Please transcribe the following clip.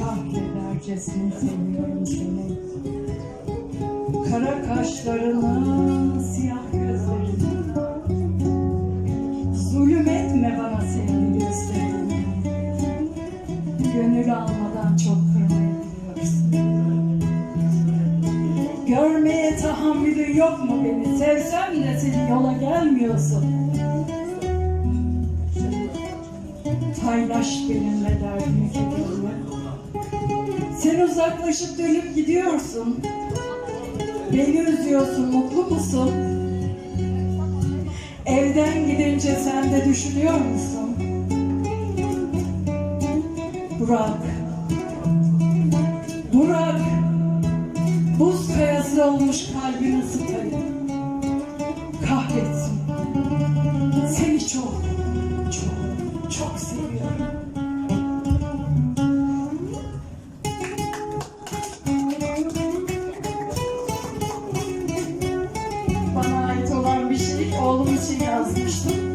kahredercesini seviyorum seni. Kara kaşlarını, siyah gözlerini. Zulüm etme bana sevgi gözlerini. Gönül almadan çok kıymetliyorsun. Görmeye tahammülü yok mu beni? Sevsem de seni yola gelmiyorsun. Paylaş benimle derdini kederini. Sen uzaklaşıp dönüp gidiyorsun. Beni üzüyorsun, mutlu musun? Evden gidince sen de düşünüyor musun? Burak. Burak. Buz kayası olmuş kalbini ısıtayım. Kahretsin. Seni çok, çok. Bana ait olan bir şey oğlum için yazmıştım.